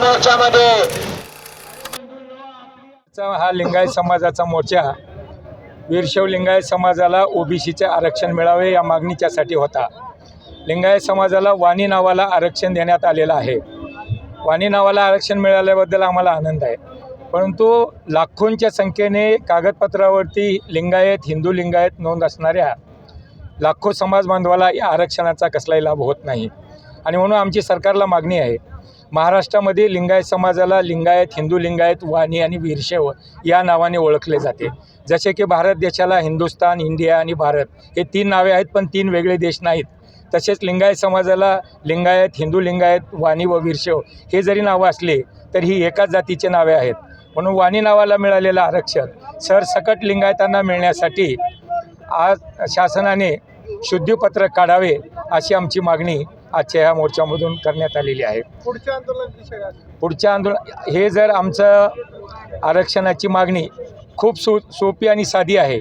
मैदानामध्ये हा लिंगायत समाजाचा मोर्चा वीरशैव लिंगायत समाजाला ओबीसीचे आरक्षण मिळावे या मागणीच्यासाठी होता. लिंगायत समाजाला वाणी नावाला आरक्षण देण्यात आलेलं आहे. वाणी नावाला आरक्षण मिळाल्याबद्दल आम्हाला आनंद आहे. परंतु लाखोंच्या संख्येने कागदपत्रावरती लिंगायत हिंदू लिंगायत नोंद असणाऱ्या लाखो समाज बांधवाला या आरक्षणाचा कसलाही लाभ होत नाही. आणि म्हणून आमची सरकारला मागणी आहे महाराष्ट्रामध्ये लिंगायत समाजाला लिंगायत हिंदू लिंगायत वाणी आणि वीरशैव या नावाने ओळखले जाते. जसे की भारत देशाला हिंदुस्तान इंडिया आणि भारत हे तीन नावे आहेत पण तीन वेगळे देश नाहीत. तसेच लिंगायत समाजाला लिंगायत हिंदू लिंगायत वाणी व वीरशैव हे जरी नावं असले तर ही एकाच जातीचे नावे आहेत. म्हणून वाणी नावाला मिळालेलं आरक्षण सरसकट लिंगायतांना मिळण्यासाठी आज शासनाने शुद्धीपत्रक काढावे अशी आमची मागणी आजच्या ह्या मोर्चामधून करण्यात आलेली आहे. पुढच्या आंदोलन? पुढच्या आंदोलन हे जर आमचं आरक्षणाची मागणी खूप सो सोपी आणि साधी आहे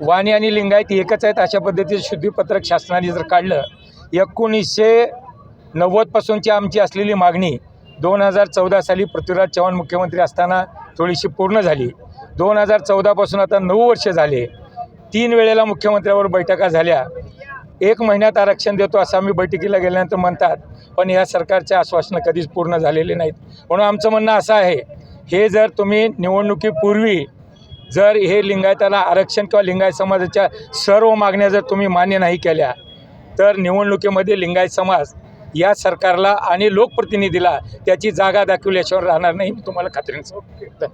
वाणी आणि लिंगायत एकच आहेत अशा पद्धतीचं शुद्धीपत्रक शासनाने जर काढलं एकोणीसशे नव्वदपासूनची आमची असलेली मागणी दोन हजार चौदा साली पृथ्वीराज चव्हाण मुख्यमंत्री असताना थोडीशी पूर्ण झाली. दोन हजार चौदापासून आता नऊ वर्ष झाले. तीन वेळेला मुख्यमंत्र्यावर बैठका झाल्या. एक महिन्यात आरक्षण देतो असं आम्ही बैठकीला गेल्यानंतर म्हणतात पण या सरकारच्या आश्वासनं कधीच पूर्ण झालेले नाहीत. म्हणून आमचं म्हणणं असं आहे हे जर तुम्ही निवडणुकीपूर्वी जर हे लिंगायताला आरक्षण किंवा लिंगायत समाजाच्या सर्व मागण्या जर तुम्ही मान्य नाही केल्या तर निवडणुकीमध्ये लिंगायत समाज या सरकारला आणि लोकप्रतिनिधीला त्याची जागा दाखवल्याशिवाय राहणार नाही मी तुम्हाला खात्रीने सांगतो.